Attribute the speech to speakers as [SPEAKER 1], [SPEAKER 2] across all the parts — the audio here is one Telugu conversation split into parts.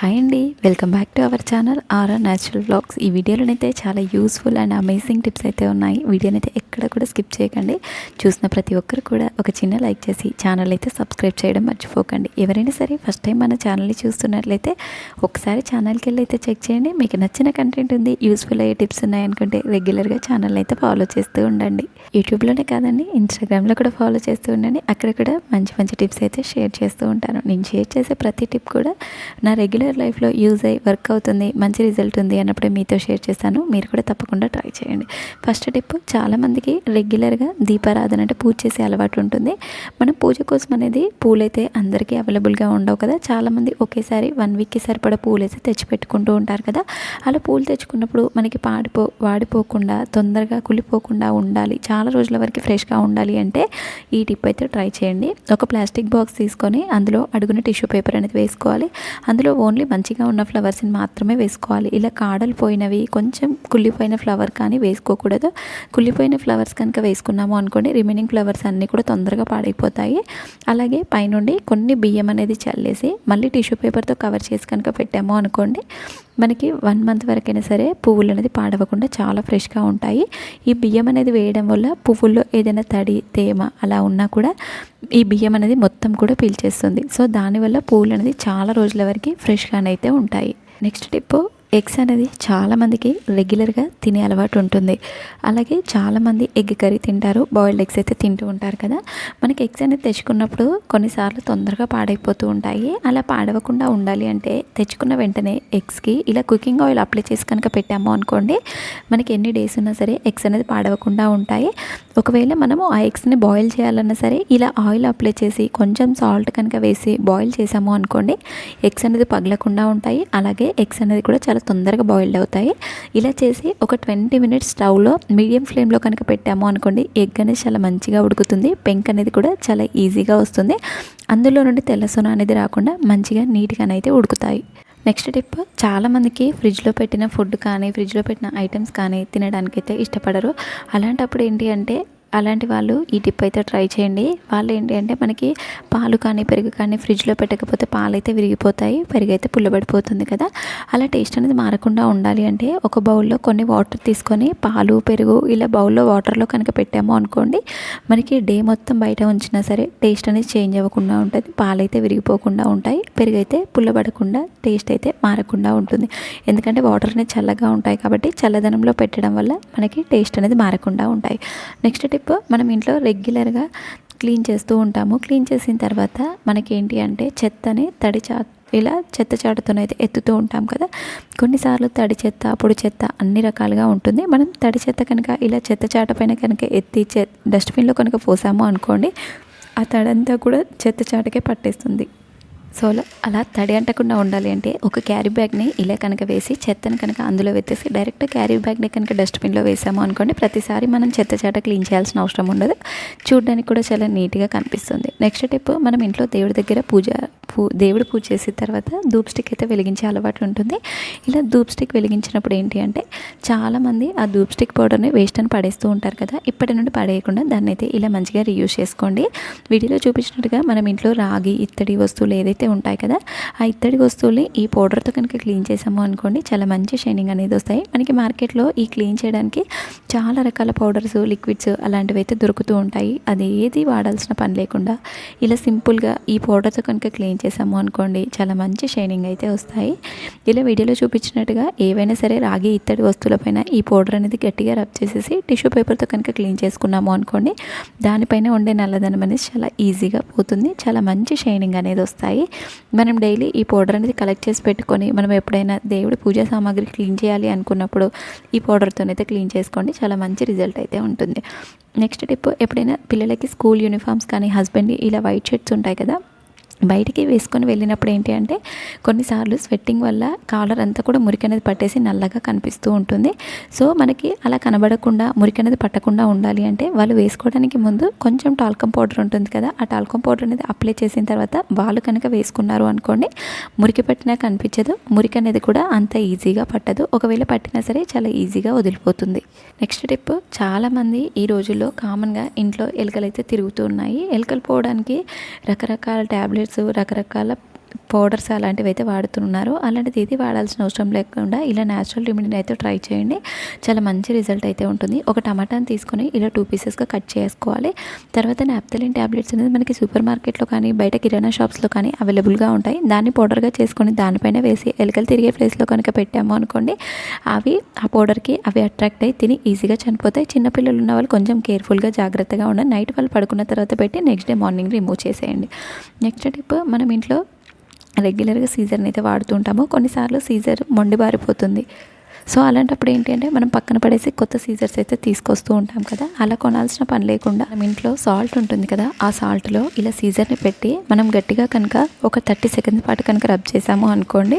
[SPEAKER 1] హాయ్ అండి welcome back to our channel R R natural blogs ఈ వీడియోలోనైతే చాలా యూస్ఫుల్ అండ్ అమేజింగ్ టిప్స్ అయితే ఉన్నాయి. వీడియోనైతే ఎక్కడ కూడా స్కిప్ చేయకండి. చూసిన ప్రతి ఒక్కరు కూడా ఒక చిన్న లైక్ చేసి ఛానల్ అయితే సబ్స్క్రైబ్ చేయడం మర్చిపోకండి. ఎవరైనా సరే ఫస్ట్ టైం మన ఛానల్ని చూస్తున్నట్లయితే ఒకసారి ఛానల్కి వెళ్ళి అయితే చెక్ చేయండి. మీకు నచ్చిన కంటెంట్ ఉంది యూస్ఫుల్ అయ్యే టిప్స్ ఉన్నాయనుకుంటే రెగ్యులర్గా ఛానల్ అయితే ఫాలో చేస్తూ ఉండండి. యూట్యూబ్లోనే కాదండి ఇన్స్టాగ్రామ్లో కూడా ఫాలో చేస్తూ ఉండండి. అక్కడ కూడా మంచి మంచి టిప్స్ అయితే షేర్ చేస్తూ ఉంటాను. నేను షేర్ చేసే ప్రతి టిప్ కూడా నా రెగ్యులర్ లైఫ్లో యూజ్ అయ్యి వర్క్ అవుతుంది మంచి రిజల్ట్ ఉంది అన్నప్పుడే మీతో షేర్ చేస్తాను. మీరు కూడా తప్పకుండా ట్రై చేయండి. ఫస్ట్ టిప్ చాలామందికి రెగ్యులర్గా దీపారాధన అంటే పూజ చేసే అలవాటు ఉంటుంది. మనం పూజ కోసం అనేది పూలైతే అందరికీ అవైలబుల్గా ఉండవు కదా. చాలామంది ఒకేసారి వన్ వీక్కి సరిపడా పూలు అయితే తెచ్చి పెట్టుకుంటూ ఉంటారు కదా. అలా పూలు తెచ్చుకున్నప్పుడు మనకి పాడిపో వాడిపోకుండా తొందరగా కులిపోకుండా ఉండాలి. చాలా రోజుల వరకు ఫ్రెష్గా ఉండాలి అంటే ఈ టిప్ అయితే ట్రై చేయండి. ఒక ప్లాస్టిక్ బాక్స్ తీసుకొని అందులో అడుగున టిష్యూ పేపర్ అనేది వేసుకోవాలి. అందులో ఓన్లీ మంచిగా ఉన్న ఫ్లవర్స్ని మాత్రమే వేసుకోవాలి. ఇలా కాడలు పోయినవి కొంచెం కుళ్ళిపోయిన ఫ్లవర్ కానీ వేసుకోకూడదు. కుళ్ళిపోయిన ఫ్లవర్స్ కనుక వేసుకున్నాము అనుకోండి రిమైనింగ్ ఫ్లవర్స్ అన్నీ కూడా తొందరగా పాడైపోతాయి. అలాగే పైనుండి కొన్ని బియ్యం అనేది చల్లేసి మళ్ళీ టిష్యూ పేపర్తో కవర్ చేసి కనుక పెట్టాము అనుకోండి మనకి వన్ మంత్ వరకైనా సరే పువ్వులు అనేది పాడవకుండా చాలా ఫ్రెష్గా ఉంటాయి. ఈ బియ్యం అనేది వేయడం వల్ల పువ్వుల్లో ఏదైనా తడి తేమ అలా ఉన్నా కూడా ఈ బియ్యం అనేది మొత్తం కూడా పీల్చేస్తుంది. సో దానివల్ల పువ్వులు అనేది చాలా రోజుల వరకు ఫ్రెష్గానైతే ఉంటాయి. నెక్స్ట్ టిప్ ఎగ్స్ అనేది చాలామందికి రెగ్యులర్గా తినే అలవాటు ఉంటుంది. అలాగే చాలామంది ఎగ్ కర్రీ తింటారు బాయిల్డ్ ఎగ్స్ అయితే తింటూ ఉంటారు కదా. మనకి ఎగ్స్ అనేది తెచ్చుకున్నప్పుడు కొన్నిసార్లు తొందరగా పాడైపోతూ ఉంటాయి. అలా పాడవకుండా ఉండాలి అంటే తెచ్చుకున్న వెంటనే ఎగ్స్కి ఇలా కుకింగ్ ఆయిల్ అప్లై చేసి కనుక పెట్టాము అనుకోండి మనకి ఎన్ని డేస్ ఉన్నా సరే ఎగ్స్ అనేది పాడవకుండా ఉంటాయి. ఒకవేళ మనము ఆ ఎగ్స్ని బాయిల్ చేయాలన్నా సరే ఇలా ఆయిల్ అప్లై చేసి కొంచెం సాల్ట్ కనుక వేసి బాయిల్ చేసాము అనుకోండి ఎగ్స్ అనేది పగలకుండా ఉంటాయి. అలాగే ఎగ్స్ అనేది కూడా చాలా తొందరగా బాయిల్డ్ అవుతాయి. ఇలా చేసి ఒక ట్వంటీ మినిట్స్ స్టవ్లో మీడియం ఫ్లేమ్లో కనుక పెట్టాము అనుకోండి ఎగ్ అనేది చాలా మంచిగా ఉడుకుతుంది. పెంక్ అనేది కూడా చాలా ఈజీగా వస్తుంది. అందులో నుండి తెల్ల సొన అనేది రాకుండా మంచిగా నీట్గానైతే ఉడుకుతాయి. నెక్స్ట్ టిప్ చాలామందికి ఫ్రిడ్జ్లో పెట్టిన ఫుడ్ కానీ ఫ్రిడ్జ్లో పెట్టిన ఐటమ్స్ కానీ తినడానికైతే ఇష్టపడరు. అలాంటప్పుడు ఏంటి అంటే అలాంటి వాళ్ళు ఈ టిప్ అయితే ట్రై చేయండి. వాళ్ళు ఏంటి అంటే మనకి పాలు కానీ పెరుగు కానీ ఫ్రిడ్జ్లో పెట్టకపోతే పాలు అయితే విరిగిపోతాయి పెరుగు అయితే పుల్లబడిపోతుంది కదా. అలా టేస్ట్ అనేది మారకుండా ఉండాలి అంటే ఒక బౌల్లో కొన్ని వాటర్ తీసుకొని పాలు పెరుగు ఇలా బౌల్లో వాటర్లో కనుక పెట్టాము అనుకోండి మనకి డే మొత్తం బయట ఉంచినా సరే టేస్ట్ అనేది చేంజ్ అవ్వకుండా ఉంటుంది. పాలు అయితే విరిగిపోకుండా ఉంటాయి పెరుగు అయితే పుల్లబడకుండా టేస్ట్ అయితే మారకుండా ఉంటుంది. ఎందుకంటే వాటర్ అనేది చల్లగా ఉంటాయి కాబట్టి చల్లదనంలో పెట్టడం వల్ల మనకి టేస్ట్ అనేది మారకుండా ఉంటాయి. నెక్స్ట్ టిప్ మనం ఇంట్లో రెగ్యులర్గా క్లీన్ చేస్తూ ఉంటాము. క్లీన్ చేసిన తర్వాత మనకేంటి అంటే చెత్తని తడి చా ఇలా చెత్త చాటుతోనైతే ఎత్తుతూ ఉంటాం కదా. కొన్నిసార్లు తడి చెత్త పొడి చెత్త అన్ని రకాలుగా ఉంటుంది. మనం తడి చెత్త కనుక ఇలా చెత్త చాట పైన కనుక ఎత్తి చె డస్ట్బిన్లో కనుక పోసాము అనుకోండి ఆ తడంతా కూడా చెత్త చాటకే పట్టేస్తుంది. సో అలా తడి అంటకుండా ఉండాలి అంటే ఒక క్యారీ బ్యాగ్ని ఇలా కనుక వేసి చెత్తను కనుక అందులో వెత్తేసి డైరెక్ట్ క్యారీ బ్యాగ్ని కనుక డస్ట్బిన్లో వేసాము అనుకోండి ప్రతిసారి మనం చెత్త చాట క్లీన్ చేయాల్సిన అవసరం ఉండదు. చూడడానికి కూడా చాలా నీట్గా కనిపిస్తుంది. నెక్స్ట్ టిప్ మనం ఇంట్లో దేవుడి దగ్గర పూజ పూ దేవుడు పూజ చేసిన తర్వాత ధూప్ స్టిక్ అయితే వెలిగించే అలవాటు ఉంటుంది. ఇలా ధూప్ స్టిక్ వెలిగించినప్పుడు ఏంటి అంటే చాలామంది ఆ ధూప్ స్టిక్ పౌడర్ని వేస్ట్ అని పడేస్తూ ఉంటారు కదా ఇప్పటి నుండి పడేయకుండా దాన్ని అయితే ఇలా మంచిగా రీయూజ్ చేసుకోండి. వీడియోలో చూపించినట్టుగా మనం ఇంట్లో రాగి ఇత్తడి వస్తువులు ఏదైతే అయితే ఉంటాయి కదా. ఆ ఇత్తడి వస్తువుల్ని ఈ పౌడర్తో కనుక క్లీన్ చేసాము అనుకోండి చాలా మంచి షైనింగ్ అనేది వస్తాయి. మనకి మార్కెట్లో ఈ క్లీన్ చేయడానికి చాలా రకాల పౌడర్స్ లిక్విడ్స్ అలాంటివి అయితే దొరుకుతూ ఉంటాయి. అది ఏది వాడాల్సిన పని లేకుండా ఇలా సింపుల్గా ఈ పౌడర్తో కనుక క్లీన్ చేసాము అనుకోండి చాలా మంచి షైనింగ్ అయితే వస్తాయి. ఇలా వీడియోలో చూపించినట్టుగా ఏవైనా సరే రాగి ఇత్తడి వస్తువులపైన ఈ పౌడర్ అనేది గట్టిగా రబ్ చేసేసి టిష్యూ పేపర్తో కనుక క్లీన్ చేసుకున్నాము అనుకోండి దానిపైన ఉండే నల్లదనం అనేది చాలా ఈజీగా పోతుంది. చాలా మంచి షైనింగ్ అనేది వస్తాయి. మనం డైలీ ఈ పౌడర్ అనేది కలెక్ట్ చేసి పెట్టుకొని మనం ఎప్పుడైనా దేవుడి పూజా సామాగ్రి క్లీన్ చేయాలి అనుకున్నప్పుడు ఈ పౌడర్తోనైతే క్లీన్ చేసుకోండి. చాలా మంచి రిజల్ట్ అయితే ఉంటుంది. నెక్స్ట్ టిప్ ఎప్పుడైనా పిల్లలకి స్కూల్ యూనిఫామ్స్ కానీ హస్బెండ్ ఇలా వైట్ షర్ట్స్ ఉంటాయి కదా బయటికి వేసుకొని వెళ్ళినప్పుడు ఏంటి అంటే కొన్నిసార్లు స్వెట్టింగ్ వల్ల కాలర్ అంతా కూడా మురికి అనేది పట్టేసి నల్లగా కనిపిస్తూ ఉంటుంది. సో మనకి అలా కనబడకుండా మురికి అనేది పట్టకుండా ఉండాలి అంటే వాళ్ళు వేసుకోవడానికి ముందు కొంచెం టాల్కమ్ పౌడర్ ఉంటుంది కదా ఆ టాల్కమ్ పౌడర్ అనేది అప్లై చేసిన తర్వాత వాళ్ళు కనుక వేసుకున్నారు అనుకోండి మురికి పట్టినా కనిపించదు మురికి అనేది కూడా అంత ఈజీగా పట్టదు. ఒకవేళ పట్టినా సరే చాలా ఈజీగా వదిలిపోతుంది. నెక్స్ట్ టిప్ చాలామంది ఈ రోజుల్లో కామన్గా ఇంట్లో ఎలుకలు అయితే తిరుగుతూ ఉన్నాయి. ఎలుకలు పోవడానికి రకరకాల ట్యాబ్లెట్స్ రకరకాల పౌడర్స్ అలాంటివి అయితే వాడుతున్నారు. అలాంటిది ఇది వాడాల్సిన అవసరం లేకుండా ఇలా న్యాచురల్ రెమెడీని అయితే ట్రై చేయండి. చాలా మంచి రిజల్ట్ అయితే ఉంటుంది. ఒక టమాటాని తీసుకొని ఇలా టూ పీసెస్గా కట్ చేసుకోవాలి. తర్వాత నాప్తలిన్ ట్యాబ్లెట్స్ అనేది మనకి సూపర్ మార్కెట్లో కానీ బయట కిరాణా షాప్స్లో కానీ అవైలబుల్గా ఉంటాయి. దాన్ని పౌడర్గా చేసుకొని దానిపైన వేసి ఎలుకలు తిరిగే ప్లేస్లో కనుక పెట్టాము అనుకోండి అవి ఆ పౌడర్కి అవి అట్రాక్ట్ అయ్యి తిని ఈజీగా చనిపోతాయి. చిన్నపిల్లలు ఉన్న వాళ్ళు కొంచెం కేర్ఫుల్గా జాగ్రత్తగా ఉండండి. నైట్ వాళ్ళు పడుకున్న తర్వాత పెట్టి నెక్స్ట్ డే మార్నింగ్ రిమూవ్ చేసేయండి. నెక్స్ట్ టిప్ మనం ఇంట్లో రెగ్యులర్గా సీజర్ని అయితే వాడుతుంటాము కొన్నిసార్లు సీజర్ మొండిబారిపోతుంది సో అలాంటప్పుడు ఏంటి అంటే మనం పక్కన పడేసి కొత్త సీజర్స్ అయితే తీసుకొస్తూ ఉంటాం కదా. అలా కొనాల్సిన పని లేకుండా మనం ఇంట్లో సాల్ట్ ఉంటుంది కదా ఆ సాల్ట్లో ఇలా సీజర్ని పెట్టి మనం గట్టిగా కనుక ఒక థర్టీ సెకండ్స్ పాటు కనుక రబ్ చేసాము అనుకోండి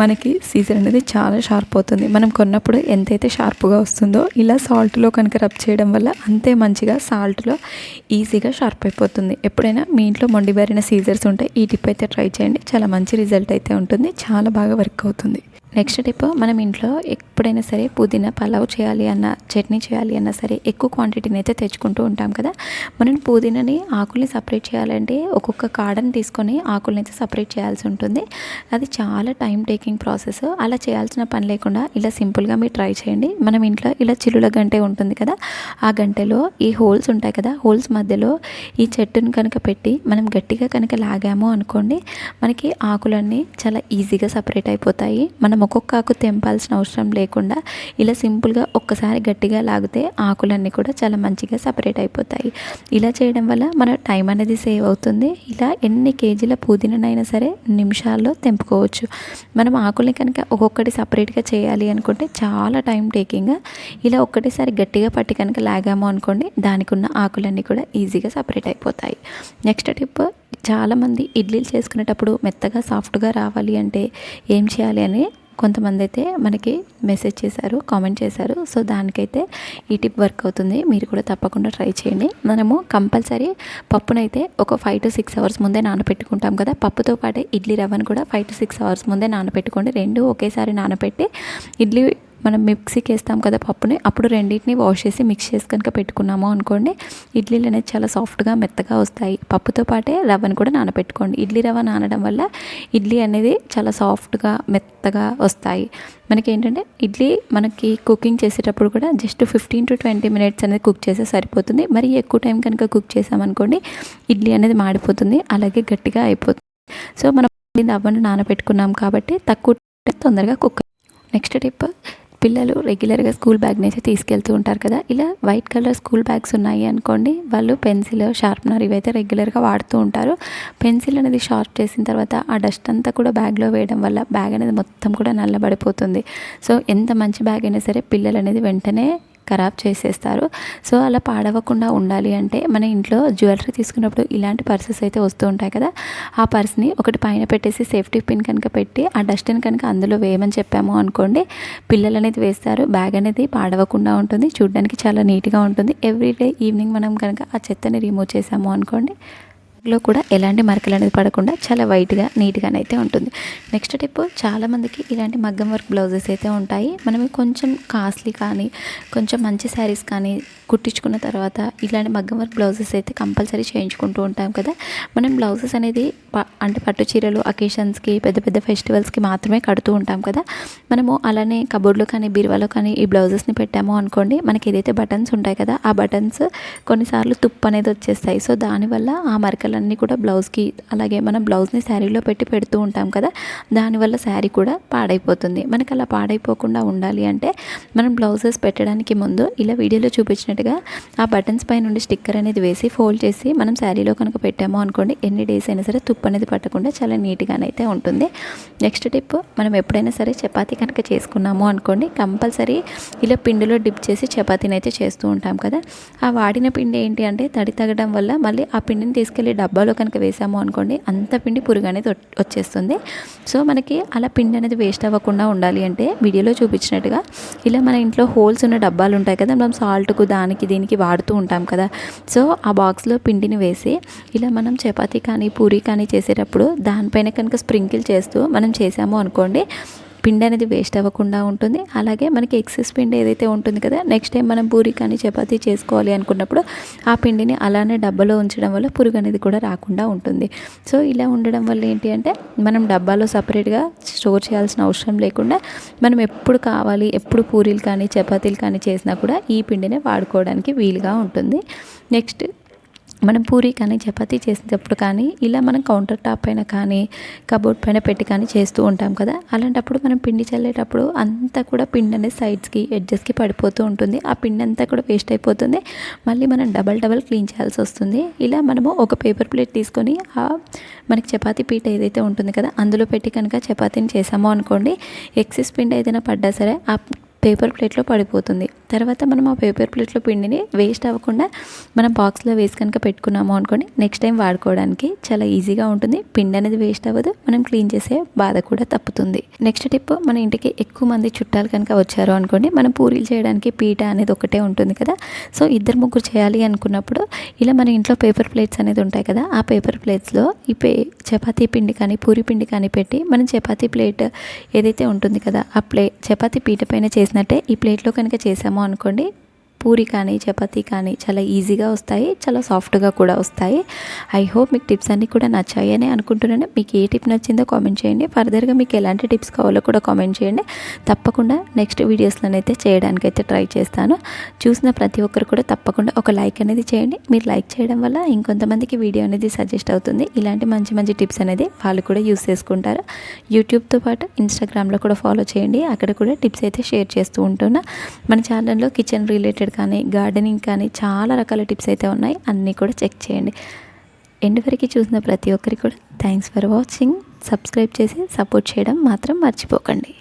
[SPEAKER 1] మనకి సీజర్ అనేది చాలా షార్ప్ అవుతుంది. మనం కొన్నప్పుడు ఎంతైతే షార్ప్గా వస్తుందో ఇలా సాల్ట్లో కనుక రబ్ చేయడం వల్ల అంతే మంచిగా సాల్ట్లో ఈజీగా షార్ప్ అయిపోతుంది. ఎప్పుడైనా మీ ఇంట్లో మొండిబారిన సీజర్స్ ఉంటే ఈ టిప్ అయితే ట్రై చేయండి. చాలా మంచి రిజల్ట్ అయితే ఉంటుంది. చాలా బాగా వర్క్ అవుతుంది. నెక్స్ట్ టిప్ మనం ఇంట్లో ఎప్పుడైనా సరే పుదీనా పలావ్ చేయాలి అన్న చట్నీ చేయాలి అన్నా సరే ఎక్కువ క్వాంటిటీని అయితే తెచ్చుకుంటూ ఉంటాం కదా. మనం పుదీనాని ఆకుల్ని సపరేట్ చేయాలంటే ఒక్కొక్క కాడని తీసుకొని ఆకుల్ని అయితే సపరేట్ చేయాల్సి ఉంటుంది. అది చాలా టైం టేకింగ్ ప్రాసెస్ అలా చేయాల్సిన పని లేకుండా ఇలా సింపుల్గా మీరు ట్రై చేయండి. మనం ఇంట్లో ఇలా చిలుల గంటే ఉంటుంది కదా. ఆ గంటెలో ఈ హోల్స్ ఉంటాయి కదా. హోల్స్ మధ్యలో ఈ చెట్టును కనుక పెట్టి మనం గట్టిగా కనుక లాగాము అనుకోండి మనకి ఆకులన్నీ చాలా ఈజీగా సపరేట్ అయిపోతాయి. మనం ఒక్కొక్క ఆకు తెంపాల్సిన అవసరం లేకుండా ఇలా సింపుల్గా ఒక్కసారి గట్టిగా లాగితే ఆకులన్నీ కూడా చాలా మంచిగా సపరేట్ అయిపోతాయి. ఇలా చేయడం వల్ల మన టైం అనేది సేవ్ అవుతుంది. ఇలా ఎన్ని కేజీల పుదీనైనా సరే నిమిషాల్లో తెంపుకోవచ్చు. మనం ఆకుల్ని కనుక ఒక్కొక్కటి సపరేట్గా చేయాలి అనుకుంటే చాలా టైం టేకింగ్. ఇలా ఒక్కటేసారి గట్టిగా పట్టి కనుక లాగాము అనుకోండి దానికి ఉన్న ఆకులన్నీ కూడా ఈజీగా సపరేట్ అయిపోతాయి. నెక్స్ట్ టిప్ చాలామంది ఇడ్లీలు చేసుకునేటప్పుడు మెత్తగా సాఫ్ట్గా రావాలి అంటే ఏం చేయాలి అని కొంతమంది అయితే మనకి మెసేజ్ చేశారు కామెంట్ చేశారు. సో దానికైతే ఈ టిప్ వర్క్ అవుతుంది. మీరు కూడా తప్పకుండా ట్రై చేయండి. మనము కంపల్సరీ పప్పునైతే ఒక ఫైవ్ టు సిక్స్ అవర్స్ ముందే నానబెట్టుకుంటాం కదా. పప్పుతో పాటే ఇడ్లీ రవ్వను కూడా ఫైవ్ టు సిక్స్ అవర్స్ ముందే నానబెట్టుకోండి రెండు ఒకేసారి నానబెట్టి ఇడ్లీ మనం మిక్సీకి వేస్తాం కదా పప్పుని అప్పుడు రెండింటిని వాష్ చేసి మిక్స్ చేసి కనుక పెట్టుకున్నాము అనుకోండి ఇడ్లీలు అనేది చాలా సాఫ్ట్గా మెత్తగా వస్తాయి. పప్పుతో పాటే రవ్వను కూడా నానబెట్టుకోండి. ఇడ్లీ రవ్వ నానడం వల్ల ఇడ్లీ అనేది చాలా సాఫ్ట్గా మెత్తగా వస్తాయి. మనకి ఏంటంటే ఇడ్లీ మనకి కుకింగ్ చేసేటప్పుడు కూడా just fifteen to twenty minutes అనేది కుక్ చేస్తే సరిపోతుంది. మరి ఎక్కువ టైం కనుక కుక్ చేసామనుకోండి ఇడ్లీ అనేది మాడిపోతుంది అలాగే గట్టిగా అయిపోతుంది. సో మనం రవ్వను నానబెట్టుకున్నాం కాబట్టి తక్కువ తొందరగా కుక్ నెక్స్ట్ టిప్ పిల్లలు రెగ్యులర్గా స్కూల్ బ్యాగ్ని అయితే తీసుకెళ్తూ ఉంటారు కదా ఇలా వైట్ కలర్ స్కూల్ బ్యాగ్స్ ఉన్నాయి అనుకోండి వాళ్ళు పెన్సిల్ షార్ప్నర్ ఇవైతే రెగ్యులర్గా వాడుతూ ఉంటారు. పెన్సిల్ అనేది షార్ప్ చేసిన తర్వాత ఆ డస్ట్ అంతా కూడా బ్యాగ్లో వేయడం వల్ల బ్యాగ్ అనేది మొత్తం కూడా నల్లబడిపోతుంది. సో ఎంత మంచి బ్యాగ్ అయినా సరే పిల్లలు అనేది వెంటనే ఖరాబ్ చేసేస్తారు. సో అలా పాడవకుండా ఉండాలి అంటే మన ఇంట్లో జ్యువెలరీ తీసుకున్నప్పుడు ఇలాంటి పర్సెస్ అయితే వస్తూ ఉంటాయి కదా. ఆ పర్స్ని ఒకటి పైన పెట్టేసి సేఫ్టీ పిన్ కనుక పెట్టి ఆ డస్ట్ని కనుక అందులో వేయమని చెప్పాము అనుకోండి పిల్లలు అనేది వేస్తారు. బ్యాగ్ అనేది పాడవకుండా ఉంటుంది. చూడడానికి చాలా నీట్గా ఉంటుంది. ఎవ్రీడే ఈవినింగ్ మనం కనుక ఆ చెత్తని రిమూవ్ చేసాము అనుకోండి లో కూడా ఎలాంటి మరకలు అనేది పడకుండా చాలా వైట్గా నీట్గానైతే ఉంటుంది. నెక్స్ట్ టిప్ చాలామందికి ఇలాంటి మగ్గం వర్క్ బ్లౌజెస్ అయితే ఉంటాయి. మనం కొంచెం కాస్ట్లీ కానీ కొంచెం మంచి శారీస్ కానీ కుట్టించుకున్న తర్వాత ఇలాంటి మగ్గం వర్క్ బ్లౌజెస్ అయితే కంపల్సరీ చేయించుకుంటూ ఉంటాం కదా. మనం బ్లౌజెస్ అనేది అంటే పట్టు చీరలు అకేషన్స్కి పెద్ద పెద్ద ఫెస్టివల్స్కి మాత్రమే కడుతూ ఉంటాం కదా. మనము అలానే కబోర్డ్లో కానీ బీరువాలో కానీ ఈ బ్లౌజెస్ని పెట్టాము అనుకోండి మనకి ఏదైతే బటన్స్ ఉంటాయి కదా ఆ బటన్స్ కొన్నిసార్లు తుప్పు అనేది వచ్చేస్తాయి. సో దానివల్ల ఆ మరకలు మరకలన్నీ కూడా బ్లౌజ్కి అలాగే మనం బ్లౌజ్ని శారీలో పెట్టి పెడుతూ ఉంటాం కదా దానివల్ల శారీ కూడా పాడైపోతుంది. మనకి అలా పాడైపోకుండా ఉండాలి అంటే మనం బ్లౌజెస్ పెట్టడానికి ముందు ఇలా వీడియోలో చూపించినట్టుగా ఆ బటన్స్ పై నుండి స్టిక్కర్ అనేది వేసి ఫోల్డ్ చేసి మనం శారీలో కనుక పెట్టాము అనుకోండి ఎన్ని డేస్ అయినా సరే తుప్పు అనేది పట్టకుండా చాలా నీట్గానైతే ఉంటుంది. నెక్స్ట్ టిప్ మనం ఎప్పుడైనా సరే చపాతీ కనుక చేసుకున్నాము అనుకోండి కంపల్సరీ ఇలా పిండిలో డిప్ చేసి చపాతీని అయితే చేస్తూ ఉంటాం కదా ఆ వాడిన పిండి ఏంటి అంటే తడి తగ్గడం వల్ల మళ్ళీ ఆ పిండిని తీసుకెళ్ళి డబ్బాలో కనుక వేసాము అనుకోండి అంత పిండి పురుగు అనేది వచ్చేస్తుంది. సో మనకి అలా పిండి అనేది వేస్ట్ అవ్వకుండా ఉండాలి అంటే వీడియోలో చూపించినట్టుగా ఇలా మన ఇంట్లో హోల్స్ ఉన్న డబ్బాలు ఉంటాయి కదా మనం సాల్ట్కు దానికి దీనికి వాడుతూ ఉంటాం కదా. సో ఆ బాక్స్లో పిండిని వేసి ఇలా మనం చపాతీ కానీ పూరి కానీ చేసేటప్పుడు దానిపైన కనుక స్ప్రింకిల్ చేస్తూ మనం చేసాము అనుకోండి పిండి అనేది వేస్ట్ అవ్వకుండా ఉంటుంది. అలాగే మనకి ఎక్సెస్ పిండి ఏదైతే ఉంటుంది కదా నెక్స్ట్ టైం మనం పూరి కానీ చపాతీ చేసుకోవాలి అనుకున్నప్పుడు ఆ పిండిని అలానే డబ్బాలో ఉంచడం వల్ల పురుగు అనేది కూడా రాకుండా ఉంటుంది. సో ఇలా ఉండడం వల్ల ఏంటి అంటే మనం డబ్బాలో సపరేట్గా స్టోర్ చేయాల్సిన అవసరం లేకుండా మనం ఎప్పుడు కావాలి ఎప్పుడు పూరీలు కానీ చపాతీలు కానీ చేసినా కూడా ఈ పిండినే వాడుకోవడానికి వీలుగా ఉంటుంది. నెక్స్ట్ మనం పూరి కానీ చపాతీ చేసేటప్పుడు కానీ ఇలా మనం కౌంటర్ టాప్ పైన కానీ కబోర్డ్ పైన పెట్టి కానీ చేస్తూ ఉంటాం కదా. అలాంటప్పుడు మనం పిండి చల్లేటప్పుడు అంతా కూడా పిండి అనేది సైడ్స్కి ఎడ్జెస్కి పడిపోతూ ఉంటుంది. ఆ పిండి అంతా కూడా వేస్ట్ అయిపోతుంది. మళ్ళీ మనం డబల్ డబల్ క్లీన్ చేయాల్సి వస్తుంది. ఇలా మనము ఒక పేపర్ ప్లేట్ తీసుకొని ఆ మనకి చపాతీ పీట ఏదైతే ఉంటుంది కదా అందులో పెట్టి కనుక చపాతీని చేసామో అనుకోండి ఎక్సెస్ పిండి ఏదైనా పడ్డా సరే ఆ పేపర్ ప్లేట్లో పడిపోతుంది. తర్వాత మనం ఆ పేపర్ ప్లేట్లో పిండిని వేస్ట్ అవ్వకుండా మనం బాక్స్లో వేసి కనుక పెట్టుకున్నాము అనుకోండి నెక్స్ట్ టైం వాడుకోవడానికి చాలా ఈజీగా ఉంటుంది. పిండి అనేది వేస్ట్ అవ్వదు. మనం క్లీన్ చేసే బాధ కూడా తప్పుతుంది. నెక్స్ట్ టిప్ మన ఇంటికి ఎక్కువ మంది చుట్టాలు కనుక వచ్చారు అనుకోండి మనం పూరీలు చేయడానికి పీట అనేది ఒకటే ఉంటుంది కదా. సో ఇద్దరు ముగ్గురు చేయాలి అనుకున్నప్పుడు ఇలా మన ఇంట్లో పేపర్ ప్లేట్స్ అనేది ఉంటాయి కదా ఆ పేపర్ ప్లేట్స్లో ఈ పే చపాతీ పిండి కానీ పూరి పిండి కానీ పెట్టి మనం చపాతీ ప్లేట్ ఏదైతే ఉంటుంది కదా ఆ ప్లే చపాతీ పీట పైన చేసినట్టే ఈ ప్లేట్లో కనుక చేసాము అనుకోండి పూరి కానీ చపాతీ కానీ చాలా ఈజీగా వస్తాయి చాలా సాఫ్ట్గా కూడా వస్తాయి. ఐ హోప్ మీకు టిప్స్ అన్నీ కూడా నచ్చాయి అని అనుకుంటున్నాను. మీకు ఏ టిప్ నచ్చిందో కామెంట్ చేయండి. ఫర్దర్గా మీకు ఎలాంటి టిప్స్ కావాలో కూడా కామెంట్ చేయండి. తప్పకుండా నెక్స్ట్ వీడియోస్లోనైతే చేయడానికైతే ట్రై చేస్తాను. చూసిన ప్రతి ఒక్కరు కూడా తప్పకుండా ఒక లైక్ అనేది చేయండి. మీరు లైక్ చేయడం వల్ల ఇంకొంతమందికి వీడియో అనేది సజెస్ట్ అవుతుంది. ఇలాంటి మంచి మంచి టిప్స్ అనేది వాళ్ళు కూడా యూస్ చేసుకుంటారు. యూట్యూబ్తో పాటు ఇన్స్టాగ్రామ్లో కూడా ఫాలో చేయండి. అక్కడ కూడా టిప్స్ అయితే షేర్ చేస్తూ ఉంటున్నా. మన ఛానల్లో కిచెన్ రిలేటెడ్ కానీ గార్డెనింగ్ కానీ చాలా రకాల టిప్స్ అయితే ఉన్నాయి. అన్నీ కూడా చెక్ చేయండి. ఎండ్ వరకు చూసిన ప్రతి ఒక్కరికి కూడా థ్యాంక్స్ ఫర్ వాచింగ్ సబ్స్క్రైబ్ చేసి సపోర్ట్ చేయడం మాత్రం మర్చిపోకండి.